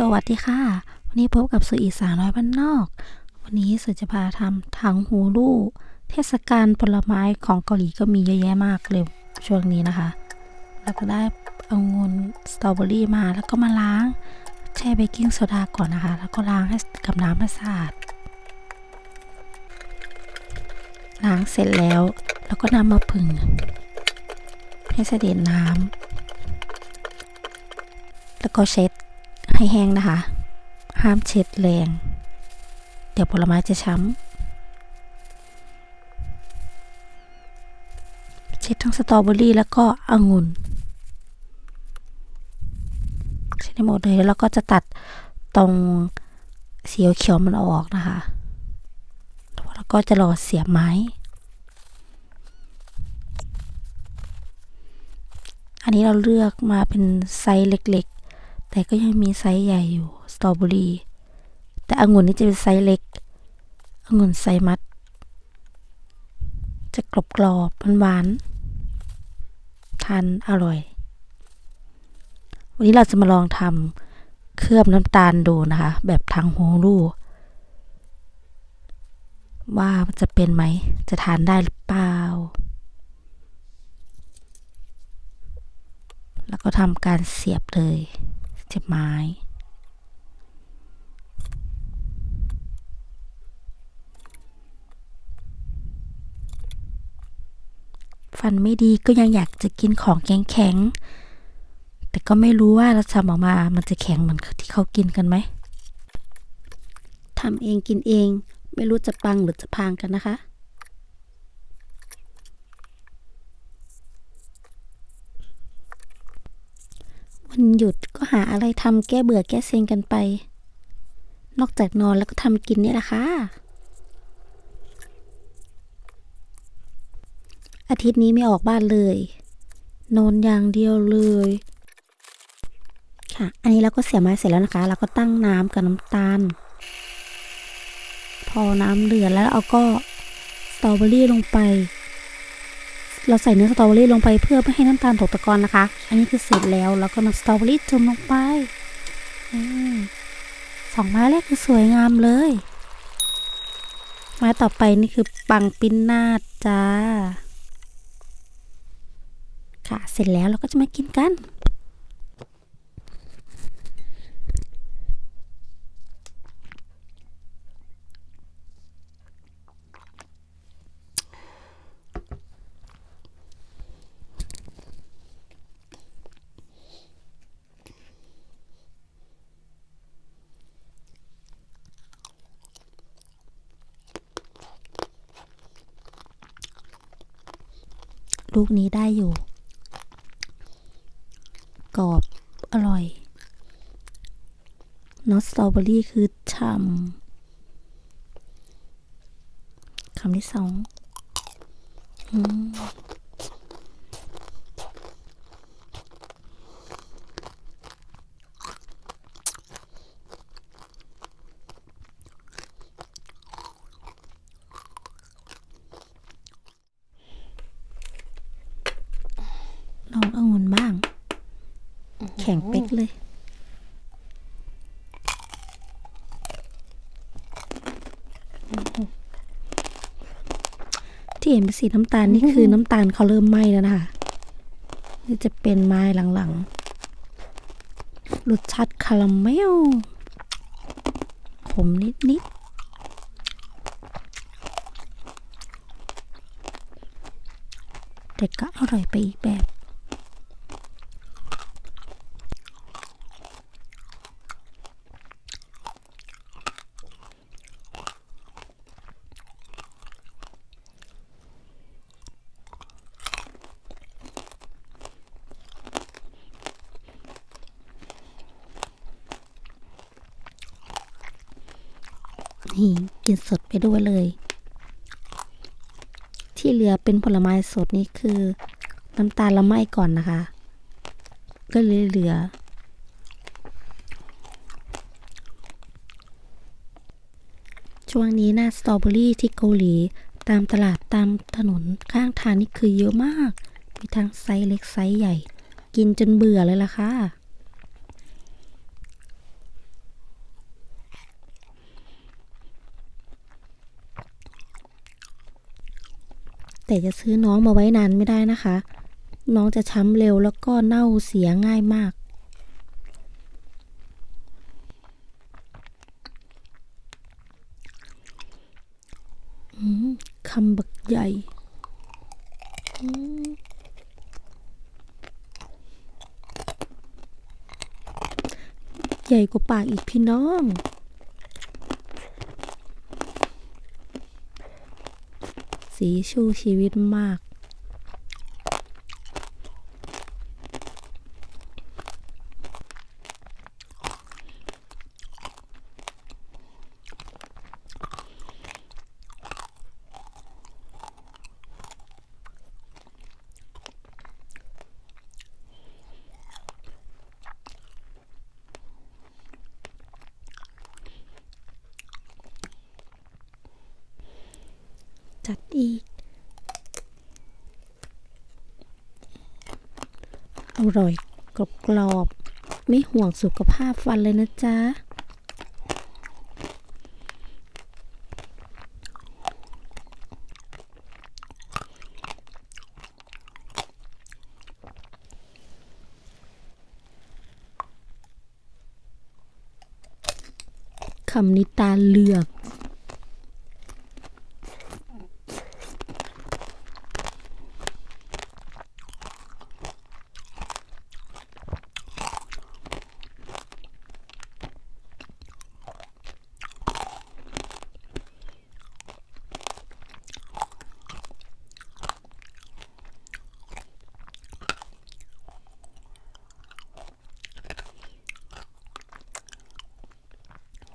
สวัสดีค่ะ วันนี้พบกับสื่ออีสานน้อยบ้านนอก วันนี้สื่อจะพาทำถังหูลูกเทศกาลผลไม้ของเกาหลีก็มีเยอะแยะมากเลยช่วงนี้นะคะ แล้วก็ได้เอางุนสตรอเบอรี่มาแล้วก็มาล้างแช่เบกกิ้งโซดาก่อนนะคะ แล้วก็ล้างให้กับน้ำให้สะอาดล้างเสร็จแล้ว แล้วก็นำมาผึ่งให้เสด็จน้ำแล้วก็เช็ด ให้แห้งนะคะ ห้ามเช็ดแรง เดี๋ยวผลไม้จะช้ำ เช็ดทั้งสตรอเบอรี่แล้วก็องุ่น เช็ดให้หมดเลยแล้วก็จะตัดตรงสีเขียวมันออกนะคะ แล้วก็จะรอเสียบไม้ อันนี้เราเลือกมาเป็นไซส์เล็ก แต่ก็ยังมีไซส์ใหญ่อยู่สตรอเบอรี่แต่องุ่นนี่จะเป็นไซส์เล็กองุ่นไซส์มัด จะกรอบกรอบหวานๆทานอร่อย วันนี้เราจะมาลองทำเคลือบน้ำตาลดูนะคะ แบบทางโฮลูว่ามันจะเป็นไหม จะทานได้หรือเปล่า แล้วก็ทำการเสียบเลย เสียบไม้ ฟันไม่ดีก็ยังอยากจะกินของแข็งๆ แต่ก็ไม่รู้ว่าเราทำออกมา มันจะแข็งเหมือนที่เขากินกันไหมทำเองกินเอง ไม่รู้จะปังหรือจะพังกันนะคะ วันหยุดก็หาอะไรทำแก้เบื่อแก้เซ็งกันไป นอกจากนอนแล้วก็ทำกินนี่แหละค่ะ อาทิตย์นี้ไม่ออกบ้านเลย นอนอย่างเดียวเลย ค่ะ อันนี้เราก็เสียไม้เสร็จแล้วนะคะ เราก็ตั้งน้ำกับน้ำตาล พอน้ำเดือดแล้วเอาก็สตรอเบอรี่ลงไป เราใส่เนื้อสตรอเบอรี่ลงไปเพื่อไม่ให้น้ำตาลตกตะกอนนะคะ อันนี้คือเสร็จแล้วแล้วก็นำสตรอเบอรี่จุ่มลงไปอสองไม้แรกคือสวยงามเลย ไม้ต่อไปนี่คือปังปิ้นนาดจ้า ค่ะเสร็จแล้วเราก็จะมากินกัน ลูกนี้ได้อยู่ กรอบอร่อยนอสสตรอเบอรี่คือฉ่ำคำที่สองอืมลององุ่นบ้าง แข็งเป๊กเลย ที่เห็นเป็นสีน้ำตาลนี่คือน้ำตาลเขาเริ่มไหม้แล้วนะคะ นี่จะเป็นไม้หลังๆ รสชาติคาราเมล ขมนิดๆแต่ก็อร่อยไปอีกแบบ นี่กินสดไปด้วยเลย ที่เหลือเป็นผลไม้สดนี่คือ น้ำตาลละไม้ก่อนนะคะ ก็เลยเหลือ ช่วงนี้หน้าสตรอเบอรี่ที่เกาหลีตามตลาดตามถนนข้างทางนี่คือเยอะมาก มีทั้งไซส์เล็กไซส์ใหญ่ กินจนเบื่อเลยล่ะค่ะ แต่จะซื้อน้องมาไว้นานไม่ได้นะคะ น้องจะช้ำเร็วแล้วก็เน่าเสียง่ายมาก คำบักใหญ่ใหญ่กว่าปากอีกพี่น้อง สีชูชีวิตมาก จัดอีก อร่อยกรอบกรอบไม่ห่วงสุขภาพฟันเลยนะจ๊ะ คำนิตาเลือก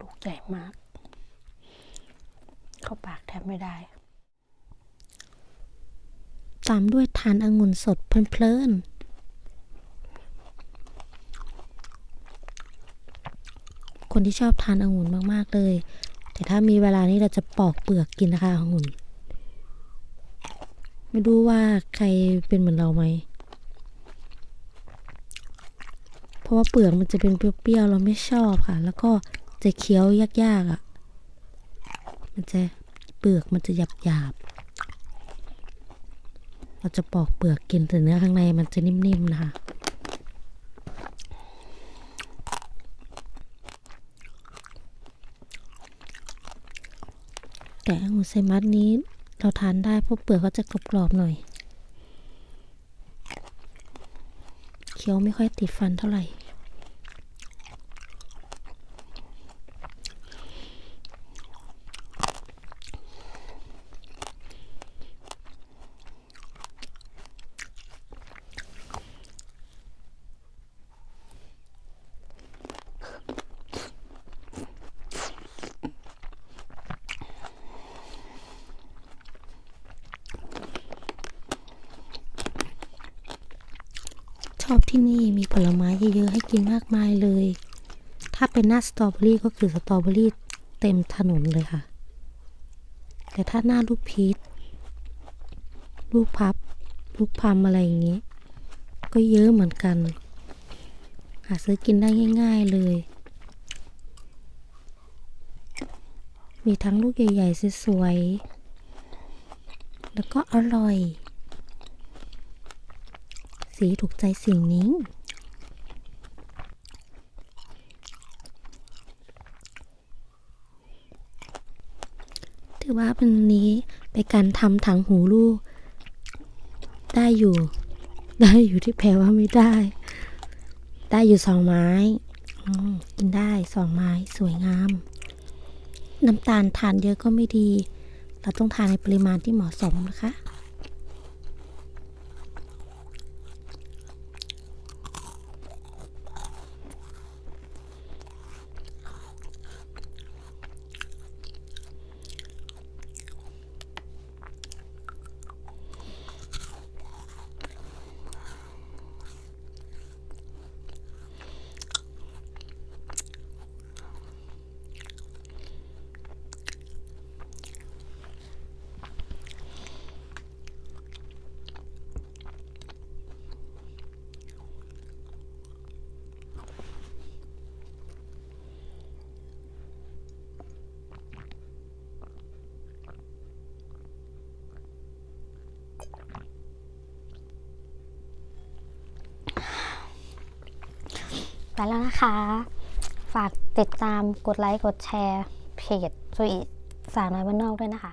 ลูก ใหญ่มาก เข้าปากแทบไม่ได้ ตามด้วยทานองุ่นสดเพลินๆ คนที่ชอบทานองุ่นมากๆเลย แต่ถ้ามีเวลานี้เราจะปอกเปลือกกินนะคะองุ่น ไม่รู้ว่าใครเป็นเหมือนเราไหมเพราะว่าเปลือกมันจะเป็นเปรี้ยวๆ เราไม่ชอบค่ะ แล้วก็ จะเคี้ยวยากๆอะ่ะ มันจะเปลือกมันจะหยาบๆ เราจะปอกเปลือกกินแต่เนื้อข้างในมันจะนิ่มๆนะคะแต่องุ่นไซมัสนี้เราทานได้เพราะเปลือกเขาจะกรอบๆหน่อยเคี้ยวไม่ค่อยติดฟันเท่าไหร่ ชอบที่นี่มีผลไม้เยอะๆให้กินมากมายเลย ถ้าเป็นหน้าสตรอเบอรี่ก็คือสตรอเบอรี่เต็มถนนเลยค่ะ แต่ถ้าหน้าลูกพีชลูกพับ ลูกพัมอะไรอย่างนี้ก็เยอะเหมือนกัน หาซื้อกินได้ง่าย ๆเลย มีทั้งลูกใหญ่ๆสวยๆแล้วก็อร่อย สีถูกใจสิ่งนี้ ถือว่าเป็นนี้เป็นการทำถังหูลูก ได้อยู่ ได้อยู่ที่แปลว่าไม่ได้ ได้อยู่สองไม้กินได้สองไม้สวยงาม น้ำตาลทานเยอะก็ไม่ดี เราต้องทานในปริมาณที่เหมาะสมนะคะ ไปแล้วนะคะ ฝากติดตามกดไลค์ กดแชร์ เพจสุอิสาวน้อยบ้านนอกด้วยนะคะ